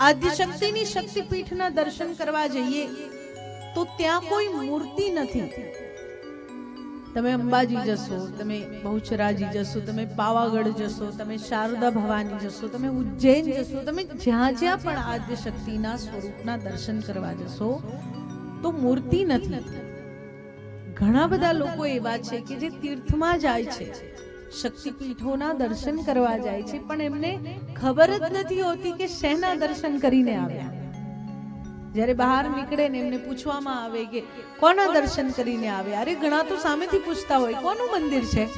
આદ્યશક્તિની શક્તિપીઠના દર્શન કરવા જઈએ, તો ત્યાં કોઈ મૂર્તિ નથી. તમે અંબાજી જશો, તમે બહુચરાજી જશો, તમે પાવાગઢ જશો, તમે શારદા ભવાની જશો, તમે ઉજ્જૈન જશો, તમે જ્યાં જ્યાં પણ આદ્ય શક્તિના સ્વરૂપના દર્શન કરવા જશો, તો મૂર્તિ નથી. ઘણા બધા લોકો એવા છે કે જે તીર્થમાં જાય છે. શક્તિપીઠોના દર્શન કરવા જાય છે, પણ એમને ખબર જ નથી હોતી કે શેના દર્શન કરીને આવ્યા. જ્યારે બહાર નીકળે ને એમને પૂછવામાં આવે કે કોના દર્શન કરીને આવ્યા? અરે, ઘણા તો સામેથી પૂછતા હોય, કોનું મંદિર છે?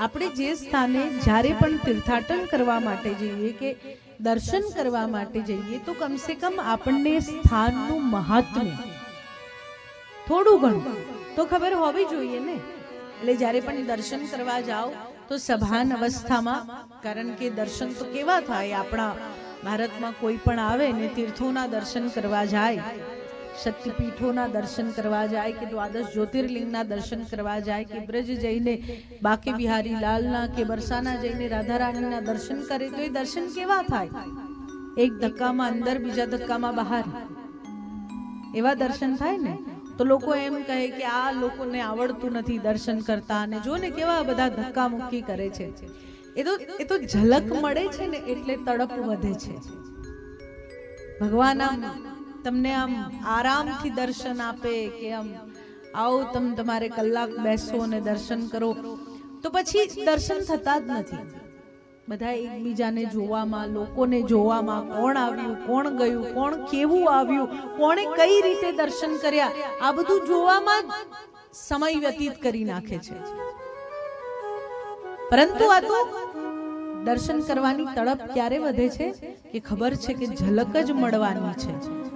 આપણે જે સ્થાને જ્યારે પણ તીર્થાટન કરવા માટે જઈએ કે દર્શન કરવા માટે જઈએ, તો કમસે કમ આપણને સ્થાનનું મહાત્મ્ય, થોડું ઘણું. તો ખબર હોવી જોઈએ ને? એટલે જ્યારે પણ દર્શન કરવા જાઓ, તો સભાન અવસ્થામાં કારણ કે દર્શન તો કેવા થાય, આપણા ભારતમાં કોઈ પણ આવે ને, તીર્થોના દર્શન કરવા જાય, શક્તિપીઠોના દર્શન કરવા જાય, કે દ્વાદશ જ્યોતિર્લિંગના દર્શન કરવા જાય, કે બ્રજ જઈને બાકી બિહારી લાલના, કે બરસાના જઈને રાધા રાણીના દર્શન કરે, તો એ દર્શન કેવા થાય? એક ધક્કામાં અંદર, બીજા ધક્કામાં બહાર. એવા દર્શન થાય ને? તો લોકો એમ કહે કે આ લોકોને આવડતું નથી દર્શન કરતા અને જો ને કેવા બધા ધક્કા મુક્કી કરે છે. એ તો એ તો ઝલક મળે છે ને એટલે તડપ વધે છે. ભગવાન આમ તમને આમ આરામથી દર્શન આપે કે આમ આવો તમે તમારે કલાક બેસો અને દર્શન કરો. તો પછી દર્શન થતા જ નથી. બધા એકબીજાને જોવામાં, લોકોને જોવામાં કોણ આવ્યું, કોણ ગયું, કોણ કેવું આવ્યું, કોણે કઈ રીતે દર્શન કર્યા, આ બધું જોવામાં સમય વ્યતીત કરી નાખે છે. પરંતુ આ તો દર્શન કરવાની તડપ ક્યારે વધે છે? કે ખબર છે કે ઝલક જ મળવાની છે.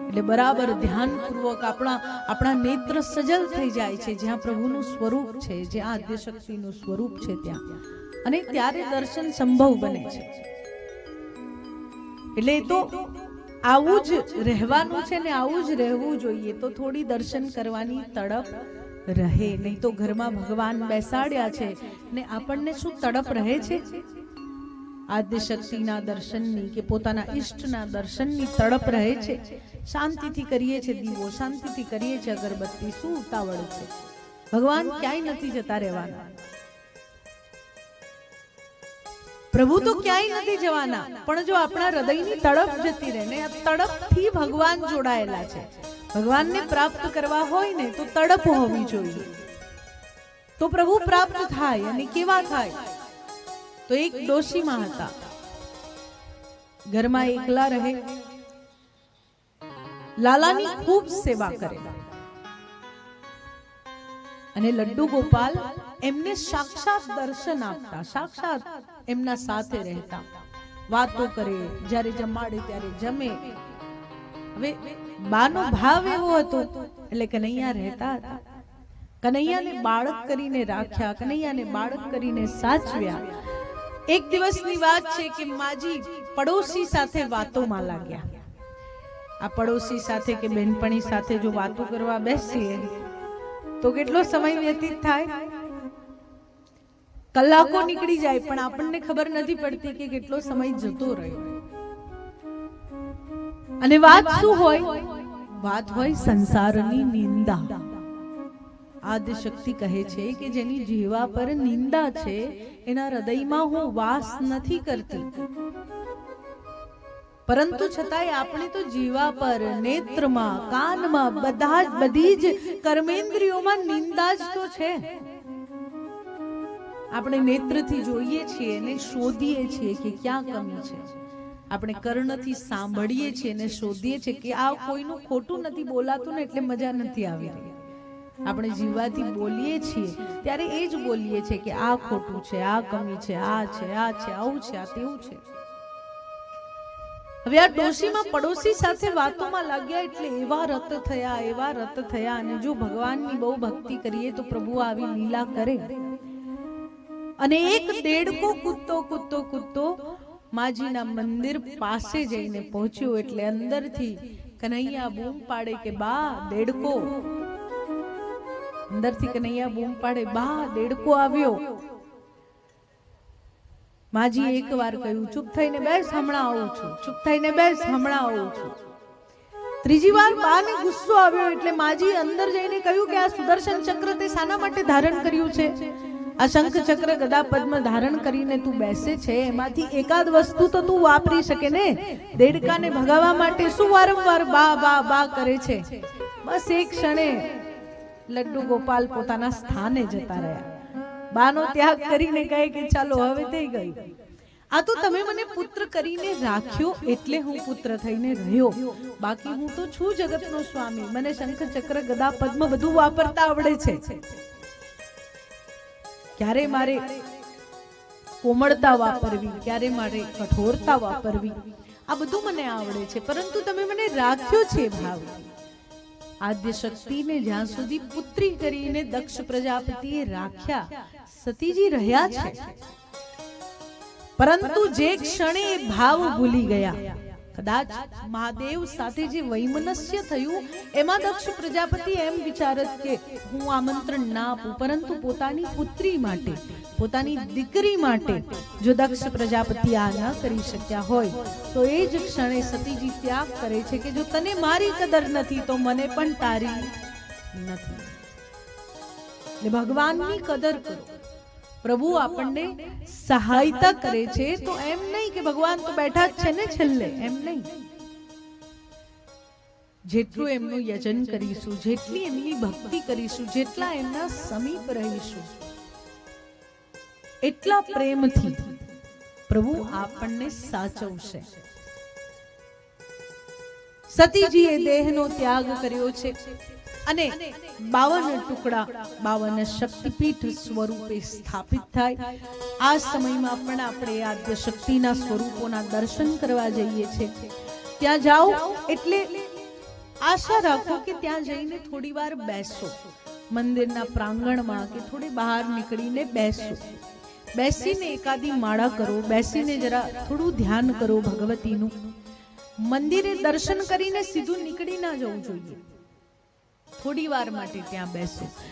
એટલે બરાબર ધ્યાનપૂર્વક આપણા આપણા નેત્ર સજલ થઈ જાય છે. જ્યાં પ્રભુનું સ્વરૂપ છે, જ્યાં આદ્યશક્તિનું સ્વરૂપ છે ત્યાં. અને ત્યારે દર્શન સંભવ બને છે. એટલે તો આવું જ રહેવાનું છે ને આવું જ રહેવું જોઈએ તો થોડી દર્શન કરવાની તડપ રહે. નહીં તો ઘરમાં ભગવાન બેસાડ્યા છે. ને આપણને શું તડપ રહે છે? આદ્ય શક્તિના દર્શનની કે પોતાના ઈષ્ટના દર્શનની તડપ રહે છે. શાંતિથી કરીએ છે દીવો. શાંતિથી કરીએ છે અગરબત્તી. શું ઉતાવળ છે? ભગવાન ક્યાંય નથી જતા રહેવાના. પ્રભુ તો ક્યાંય નથી જવાના, પણ જો આપણા હૃદયની તડપ જતી રહે ને, આ તડપથી ભગવાન જોડાયેલા છે. ભગવાનને પ્રાપ્ત કરવા હોય ને, તો તડપ હોવી જોઈએ. તો પ્રભુ પ્રાપ્ત થાય અને કેવા થાય? તો એક ડોશીમાં હતા. ઘરમાં એકલા રહે. લાલાની ખૂબ સેવા કરે. અને લડ્ડુ ગોપાલ એમને સાક્ષાત દર્શન આપતા, સાક્ષાત એમના સાથે રહેતા. વાતો કરે, જ્યારે જમાડે, ત્યારે જમે. હવે બાનો ભાવ એવો હતો, એટલે કનૈયા રહેતા હતા. કનૈયાને બાળક કરીને રાખ્યા, કનૈયાને બાળક કરીને સાચવ્યા. એક દિવસની વાત છે કે માજી પડોશી સાથે વાતોમાં લાગ્યા. આ પડોશી સાથે કે બેનપણી સાથે જો વાતો કરવા બેસીએ, તો કેટલો સમય વ્યતીત થાય? કલાકો નીકળી જાય પણ આપણને ખબર નથી પડતી કે કેટલો સમય જતો રહ્યો. અને વાત શું હોય? વાત હોય સંસારની નિંદા. આદ્ય શક્તિ કહે છે કે જેની જીવા પર નિંદા છે એના હૃદયમાં હું વાસ નથી કરતી. પરંતુ છતાંય આપણે તો જીવા પર નેત્રમાં કાનમાં બધા જ બધી જ કર્મેન્દ્રિયોમાં નિંદા જ તો છે. આપણે નેત્રથી જોઈએ છીએ ને શોધીએ છીએ કે ક્યાં કમી છે. આપણે કર્ણથી સાંભળીએ છીએ ને શોધીએ છીએ કે આ કોઈનું ખોટું નથી બોલાતું ને એટલે મજા નથી આવી રહી. આપણે જીવાથી બોલીએ છીએ ત્યારે એ જ બોલીએ છીએ કે આ ખોટું છે, આ કમી છે, આ છે આ છે, આવું છે, આ તેવું છે. હવે આ ડોશીમાં પડોશી સાથે વાતોમાં લાગ્યા એટલે એવા રત થયા, એવા રત થયા અને જો ભગવાનની બહુ ભક્તિ કરીએ તો પ્રભુ આવી લીલા કરે. અને એક દેડકો કૂદતો કૂદતો કૂદતો માજીના મંદિર પાસે જઈને પહોંચ્યો એટલે અંદરથી કનૈયા બૂમ પાડે કે બા દેડકો. અંદરથી કનૈયા બૂમ પાડે બા દેડકો આવ્યો. માજી એક વાર કહ્યું ચૂપ થઈને બેસ હમણાં આવું છું. ચૂપ થઈને બેસ હમણાં આવું છું. ત્રીજી વાર બાને ગુસ્સો આવ્યો એટલે માજી અંદર જઈને કહ્યું કે આ સુદર્શન ચક્ર તે શાના માટે ધારણ કર્યું છે. આ ચક્ર ગદા પદ્મ ધારણ કરીને તું બેસે છે, એમાંથી એકાદ વસ્તુ તો તું વાપરી શકે ને? દેડકાને ભગાવવા માટે શું વારંવાર બા બા બા કરે છે? બસ એક ક્ષણે લડ્ડુ ગોપાલ પોતાના સ્થાને જતા રહ્યા. બાનો ત્યાગ કરીને કહે કે ચાલો, હવે થઈ ગયું. આ તો તમે મને પુત્ર કરીને રાખ્યો એટલે હું પુત્ર થઈને રહ્યો. બાકી હું તો છું જગતનો સ્વામી. મને શંખ ચક્ર ગદા પદ્મ બધું વાપરતા આવડે છે. ક્યારે મારે કોમળતા વાપરવી, ક્યારે મારે કઠોરતા વાપરવી? આ બધું મને આવડે છે, પરંતુ તમે મને રાખ્યો છે ભાવ. આદ્ય શક્તિને જ્યાં સુધી પુત્રી કરીને દક્ષ પ્રજાપતિએ રાખ્યા, સતીજી રહ્યા છે. પરંતુ જે ક્ષણે ભાવ ભૂલી ગયા. કદાચ મહાદેવ સાથે જે વૈમનસ્ય થયું, એમાં દક્ષ પ્રજાપતિ એમ વિચારત કે હું આમંત્રણ ના આપું, પરંતુ પોતાની પુત્રી માટે, પોતાની દીકરી માટે જો દક્ષ પ્રજાપતિ આ ન કરી શક્યા હોય, તો એ જ ક્ષણે સતીજી ત્યાગ કરે છે કે જો તને મારી કદર નથી, તો મને પણ તારી નથી. ભગવાનની કદર કરો. પ્રભુ આપણને સહાયતા કરે છે. તો એમ નહીં કે ભગવાન તો બેઠા જ છે ને છેલ્લે. એમ નહીં. જેટલું એમનું યજન કરીશું જેટલી એમની ભક્તિ કરીશું જેટલા એમના સમીપ રહીશું. એટલા પ્રેમથી પ્રભુ આપણને સાચવશે. સતીજીએ દેહનો ત્યાગ કર્યો છે. અને બાવન ટુકડા બાવન શક્તિપીઠ સ્વરૂપે સ્થાપિત થાય. આ સમયમાં પણ આપણે આદ્ય શક્તિના સ્વરૂપોના દર્શન કરવા જઈએ છીએ ત્યાં જાઓ એટલે આશા રાખો કે ત્યાં જઈને થોડી વાર બેસો. મંદિરના પ્રાંગણમાં કે થોડી બહાર નીકળીને બેસો. બેસીને એકાદી માળા કરો, બેસીને જરા થોડું ધ્યાન કરો ભગવતીનું. મંદિરે દર્શન કરીને સીધું નીકળી ના જવું જોઈએ. થોડી વાર માટે ત્યાં બેસો.